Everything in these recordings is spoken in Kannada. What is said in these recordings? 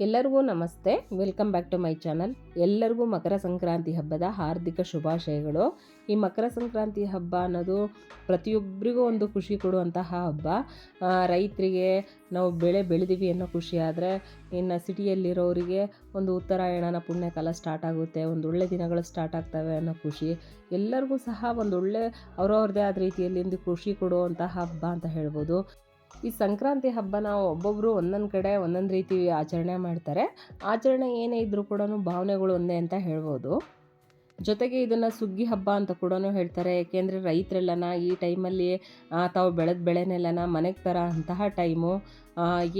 ಎಲ್ಲರಿಗೂ ನಮಸ್ತೆ. Welcome back to my channel. ಎಲ್ಲರಿಗೂ ಮಕರ ಸಂಕ್ರಾಂತಿ ಹಬ್ಬದ ಹಾರ್ದಿಕ ಶುಭಾಶಯಗಳು. ಈ ಮಕರ ಸಂಕ್ರಾಂತಿ ಹಬ್ಬ ಅನ್ನೋದು ಪ್ರತಿಯೊಬ್ಬರಿಗೂ ಒಂದು ಖುಷಿ ಕೊಡುವಂತಹ ಹಬ್ಬ. ರೈತರಿಗೆ ನಾವು ಬೆಳೆ ಬೆಳೆದಿವಿ ಅನ್ನೋ ಖುಷಿ ಆದರೆ ಇನ್ನು ಸಿಟಿಯಲ್ಲಿರೋರಿಗೆ ಒಂದು ಉತ್ತರಾಯಣನ ಪುಣ್ಯಕಾಲ ಸ್ಟಾರ್ಟ್ ಆಗುತ್ತೆ, ಒಂದು ಒಳ್ಳೆ ದಿನಗಳು ಸ್ಟಾರ್ಟ್ ಆಗ್ತವೆ ಅನ್ನೋ ಖುಷಿ. ಎಲ್ಲರಿಗೂ ಸಹ ಒಂದು ಒಳ್ಳೆ ಅವ್ರವ್ರದ್ದೇ ಆದ ರೀತಿಯಲ್ಲಿ ಒಂದು ಖುಷಿ ಕೊಡುವಂತಹ ಹಬ್ಬ ಅಂತ ಹೇಳ್ಬೋದು. ಈ ಸಂಕ್ರಾಂತಿ ಹಬ್ಬ ನಾವು ಒಬ್ಬೊಬ್ಬರು ಒಂದೊಂದು ಕಡೆ, ಒಂದೊಂದು ರೀತಿ ಆಚರಣೆ ಮಾಡ್ತಾರೆ. ಆಚರಣೆ ಏನೇ ಇದ್ರೂ ಕೂಡ ಭಾವನೆಗಳು ಒಂದೇ ಅಂತ ಹೇಳ್ಬೋದು. ಜೊತೆಗೆ ಇದನ್ನು ಸುಗ್ಗಿ ಹಬ್ಬ ಅಂತ ಕೂಡ ಹೇಳ್ತಾರೆ. ಏಕೆಂದರೆ ರೈತರೆಲ್ಲನ ಈ ಟೈಮಲ್ಲಿ ತಾವು ಬೆಳೆದ ಬೆಳೆನೆಲ್ಲನ ಮನೆಗೆ ತರ ಅಂತಹ ಟೈಮು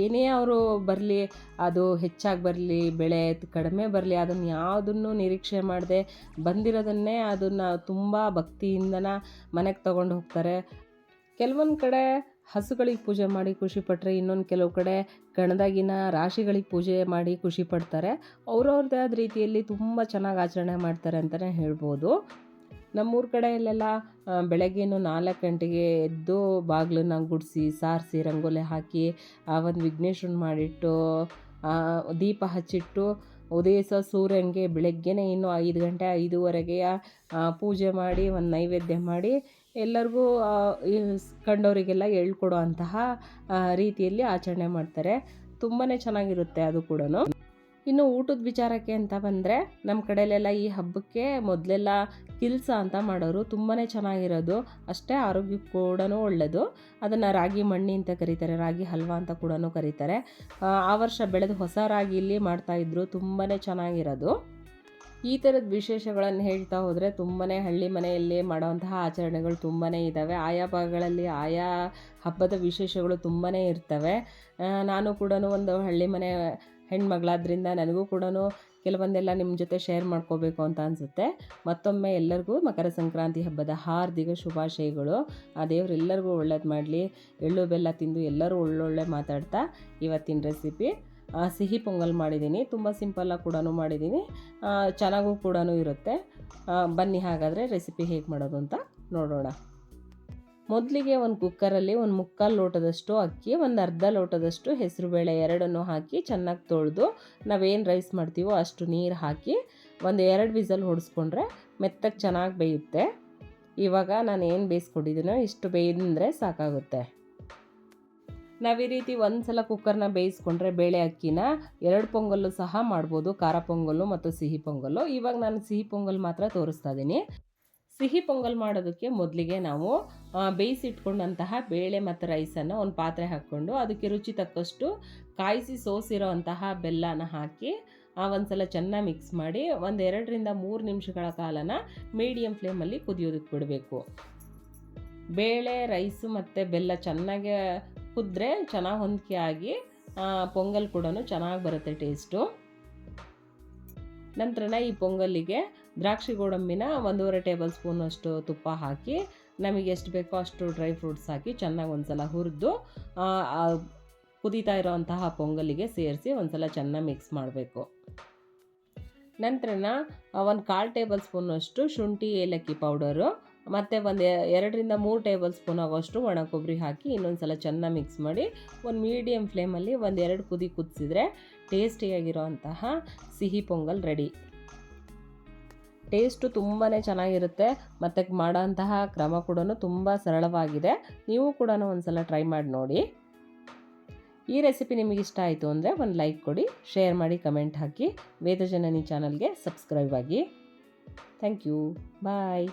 ಏನೇ ಅವರು ಬರಲಿ, ಅದು ಹೆಚ್ಚಾಗಿ ಬರಲಿ, ಬೆಳೆ ಕಡಿಮೆ ಬರಲಿ, ಅದನ್ನು ಯಾವುದನ್ನು ನಿರೀಕ್ಷೆ ಮಾಡದೆ ಬಂದಿರೋದನ್ನೇ ಅದನ್ನು ತುಂಬ ಭಕ್ತಿಯಿಂದನ ಮನೆಗೆ ತಗೊಂಡು ಹೋಗ್ತಾರೆ. ಕೆಲವೊಂದು ಕಡೆ ಹಸುಗಳಿಗೆ ಪೂಜೆ ಮಾಡಿ ಖುಷಿ ಪಟ್ಟರೆ ಇನ್ನೊಂದು ಕೆಲವು ಕಡೆ ಗಣದಾಗಿನ ರಾಶಿಗಳಿಗೆ ಪೂಜೆ ಮಾಡಿ ಖುಷಿ ಪಡ್ತಾರೆ. ಅವ್ರವ್ರದ್ದೇ ಆದ ರೀತಿಯಲ್ಲಿ ತುಂಬ ಚೆನ್ನಾಗಿ ಆಚರಣೆ ಮಾಡ್ತಾರೆ ಅಂತಲೇ ಹೇಳ್ಬೋದು. ನಮ್ಮೂರ ಕಡೆಯಲ್ಲೆಲ್ಲ ಬೆಳಗ್ಗೆನೂ ನಾಲ್ಕು ಗಂಟೆಗೆ ಎದ್ದು ಬಾಗಿಲನ್ನ ಗುಡಿಸಿ, ಸಾರಿಸಿ, ರಂಗೋಲಿ ಹಾಕಿ, ಆ, ಒಂದು ವಿಘ್ನೇಶ್ವರನ ಮಾಡಿಟ್ಟು ದೀಪ ಹಚ್ಚಿಟ್ಟು ಉದಯಿಸೋ ಸೂರ್ಯನಿಗೆ ಬೆಳಗ್ಗೆನೇ ಇನ್ನು ಐದು ಗಂಟೆ ಐದುವರೆಗೆ ಪೂಜೆ ಮಾಡಿ ಒಂದು ನೈವೇದ್ಯ ಮಾಡಿ ಎಲ್ಲರಿಗೂ ಕಂಡವರಿಗೆಲ್ಲ ಹೇಳ್ಕೊಡೋ ಅಂತಹ ರೀತಿಯಲ್ಲಿ ಆಚರಣೆ ಮಾಡ್ತಾರೆ. ತುಂಬಾ ಚೆನ್ನಾಗಿರುತ್ತೆ ಅದು ಕೂಡ ಇನ್ನು ಊಟದ ವಿಚಾರಕ್ಕೆ ಅಂತ ಬಂದರೆ ನಮ್ಮ ಕಡೆಯಲ್ಲೆಲ್ಲ ಈ ಹಬ್ಬಕ್ಕೆ ಮೊದಲೆಲ್ಲ ಕಿಲ್ಸ ಅಂತ ಮಾಡೋರು ತುಂಬಾ ಚೆನ್ನಾಗಿರೋದು. ಅಷ್ಟೇ ಆರೋಗ್ಯ ಕೂಡ ಒಳ್ಳೆಯದು ಅದನ್ನು ರಾಗಿ ಮಣ್ಣಿ ಅಂತ ಕರೀತಾರೆ ರಾಗಿ ಹಲ್ವಾ ಅಂತ ಕೂಡ ಕರೀತಾರೆ. ಆ, ವರ್ಷ ಬೆಳೆದು ಹೊಸ ರಾಗಿಲಿ ಮಾಡ್ತಾಯಿದ್ರು ತುಂಬಾ ಚೆನ್ನಾಗಿರೋದು. ಈ ಥರದ ವಿಶೇಷಗಳನ್ನು ಹೇಳ್ತಾ ಹೋದರೆ ತುಂಬಾ ಹಳ್ಳಿ ಮನೆಯಲ್ಲಿ ಮಾಡುವಂತಹ ಆಚರಣೆಗಳು ತುಂಬಾ ಇದ್ದಾವೆ ಆಯಾ ಭಾಗಗಳಲ್ಲಿ ಆಯಾ ಹಬ್ಬದ ವಿಶೇಷಗಳು ತುಂಬಾ ಇರ್ತವೆ. ನಾನು ಕೂಡ ಒಂದು ಹಳ್ಳಿ ಮನೆ ಹೆಣ್ಮಗಳಾದ್ರಿಂದ ನನಗೂ ಕೂಡ ಕೆಲವೊಂದೆಲ್ಲ ನಿಮ್ಮ ಜೊತೆ ಶೇರ್ ಮಾಡ್ಕೋಬೇಕು ಅಂತ ಅನಿಸುತ್ತೆ. ಮತ್ತೊಮ್ಮೆ ಎಲ್ಲರಿಗೂ ಮಕರ ಸಂಕ್ರಾಂತಿ ಹಬ್ಬದ ಹಾರ್ದಿಕ ಶುಭಾಶಯಗಳು. ಆ ದೇವರು ಎಲ್ಲರಿಗೂ ಒಳ್ಳೇದು ಮಾಡಲಿ. ಎಳ್ಳು, ಬೆಲ್ಲ ತಿಂದು ಎಲ್ಲರೂ ಒಳ್ಳೊಳ್ಳೆ ಮಾತಾಡ್ತಾ ಇವತ್ತಿನ ರೆಸಿಪಿ. ಸಿಹಿ ಪೊಂಗಲ್ ಮಾಡಿದ್ದೀನಿ ತುಂಬ ಸಿಂಪಲ್ಲಾಗಿ ಕೂಡ ಮಾಡಿದ್ದೀನಿ ಚೆನ್ನಾಗೂ ಕೂಡ ಇರುತ್ತೆ. ಬನ್ನಿ ಹಾಗಾದರೆ ರೆಸಿಪಿ ಹೇಗೆ ಮಾಡೋದು ಅಂತ ನೋಡೋಣ. ಮೊದಲಿಗೆ ಒಂದು ಕುಕ್ಕರಲ್ಲಿ ಒಂದು ಮುಕ್ಕಾಲು ಲೋಟದಷ್ಟು ಅಕ್ಕಿ, ಒಂದು ಅರ್ಧ ಲೋಟದಷ್ಟು ಹೆಸರುಬೇಳೆ ಎರಡನ್ನು ಹಾಕಿ ಚೆನ್ನಾಗಿ ತೊಳೆದು ನಾವೇನು ರೈಸ್ ಮಾಡ್ತೀವೋ ಅಷ್ಟು ನೀರು ಹಾಕಿ ಒಂದು ಎರಡು ವಿಸಲ್ ಹೊಡೆಸ್ಕೊಂಡ್ರೆ ಮೆತ್ತಗೆ ಚೆನ್ನಾಗಿ ಬೇಯುತ್ತೆ. ಇವಾಗ ನಾನು ಏನು ಬೇಯಿಸ್ಕೊಂಡಿದ್ದೀನೋ ಇಷ್ಟು ಬೇಯ್ದಂದರೆ ಸಾಕಾಗುತ್ತೆ. ನಾವು ಈ ರೀತಿ ಒಂದು ಸಲ ಕುಕ್ಕರ್ನ ಬೇಯಿಸ್ಕೊಂಡ್ರೆ ಬೇಳೆ ಅಕ್ಕಿನ ಎರಡು ಪೊಂಗಲ್ಲು ಸಹ ಮಾಡ್ಬೋದು, ಖಾರ ಪೊಂಗಲ್ಲು ಮತ್ತು ಸಿಹಿ ಪೊಂಗಲ್ಲು. ಇವಾಗ ನಾನು ಸಿಹಿ ಪೊಂಗಲ್ ಮಾತ್ರ ತೋರಿಸ್ತಾ ಇದ್ದೀನಿ ಸಿಹಿ ಪೊಂಗಲ್ ಮಾಡೋದಕ್ಕೆ ಮೊದಲಿಗೆ ನಾವು ಬೇಯಿಸಿಟ್ಕೊಂಡಂತಹ ಬೇಳೆ ಮತ್ತು ರೈಸನ್ನು ಒಂದು ಪಾತ್ರೆ ಹಾಕ್ಕೊಂಡು ಅದಕ್ಕೆ ರುಚಿ ತಕ್ಕಷ್ಟು ಕಾಯಿಸಿ ಸೋಸಿರೋ ಅಂತಹ ಬೆಲ್ಲನ ಹಾಕಿ, ಆ, ಒಂದ್ಸಲ ಚೆನ್ನಾಗಿ ಮಿಕ್ಸ್ ಮಾಡಿ ಒಂದು ಎರಡರಿಂದ ಮೂರು ನಿಮಿಷಗಳ ಕಾಲನ ಮೀಡಿಯಮ್ ಫ್ಲೇಮಲ್ಲಿ ಕುದಿಯೋದಕ್ಕೆ ಬಿಡಬೇಕು. ಬೇಳೆ, ರೈಸು ಮತ್ತು ಬೆಲ್ಲ ಚೆನ್ನಾಗಿ ಕುದ್ರೆ ಚೆನ್ನಾಗಿ ಹೊಂದಿಕೆ ಆಗಿ ಪೊಂಗಲ್ ಕೂಡ ಚೆನ್ನಾಗಿ ಬರುತ್ತೆ ಟೇಸ್ಟು ನಂತರನ ಈ ಪೊಂಗಲ್ಲಿಗೆ ದ್ರಾಕ್ಷಿ ಗೋಡಂಬಿನ ಒಂದೂವರೆ ಟೇಬಲ್ ಸ್ಪೂನ್ ಅಷ್ಟು ತುಪ್ಪ ಹಾಕಿ, ನಮಗೆ ಎಷ್ಟು ಬೇಕೋ ಅಷ್ಟು ಡ್ರೈ ಫ್ರೂಟ್ಸ್ ಹಾಕಿ ಚೆನ್ನಾಗಿ ಒಂದ್ಸಲ ಹುರಿದು ಕುದೀತಾ ಇರೋವಂತಹ ಪೊಂಗಲಿಗೆ ಸೇರಿಸಿ ಒಂದ್ಸಲ ಚೆನ್ನಾಗಿ ಮಿಕ್ಸ್ ಮಾಡಬೇಕು. ನಂತರನ ಒಂದು ಕಾಲು ಟೇಬಲ್ ಸ್ಪೂನಷ್ಟು ಶುಂಠಿ ಏಲಕ್ಕಿ ಪೌಡರು, ಮತ್ತು ಒಂದು ಎರಡರಿಂದ ಮೂರು ಟೇಬಲ್ ಸ್ಪೂನ್ ಆಗೋಷ್ಟು ಒಣ ಕೊಬ್ಬರಿ ಹಾಕಿ ಇನ್ನೊಂದು ಸಲ ಚೆನ್ನಾಗಿ ಮಿಕ್ಸ್ ಮಾಡಿ ಒಂದು ಮೀಡಿಯಮ್ ಫ್ಲೇಮಲ್ಲಿ ಒಂದು ಎರಡು ಕುದಿ ಕುದಿಸಿದ್ರೆ ಟೇಸ್ಟಿಯಾಗಿರೋಂತಹ ಸಿಹಿ ಪೊಂಗಲ್ ರೆಡಿ. ಟೇಸ್ಟು ತುಂಬಾ ಚೆನ್ನಾಗಿರುತ್ತೆ, ಮತ್ತು ಮಾಡೋಂತಹ ಕ್ರಮ ಕೂಡ ತುಂಬ ಸರಳವಾಗಿದೆ. ನೀವು ಕೂಡ ಒಂದ್ಸಲ ಟ್ರೈ ಮಾಡಿ ನೋಡಿ. ಈ ರೆಸಿಪಿ ನಿಮಗೆ ಇಷ್ಟ ಆಯಿತು ಅಂದರೆ ಒಂದು ಲೈಕ್ ಕೊಡಿ, ಶೇರ್ ಮಾಡಿ, ಕಮೆಂಟ್ ಹಾಕಿ. ವೇದಜನನಿ ಚಾನಲ್ಗೆ ಸಬ್ಸ್ಕ್ರೈಬ್ ಆಗಿ. Thank you. ಬಾಯ್.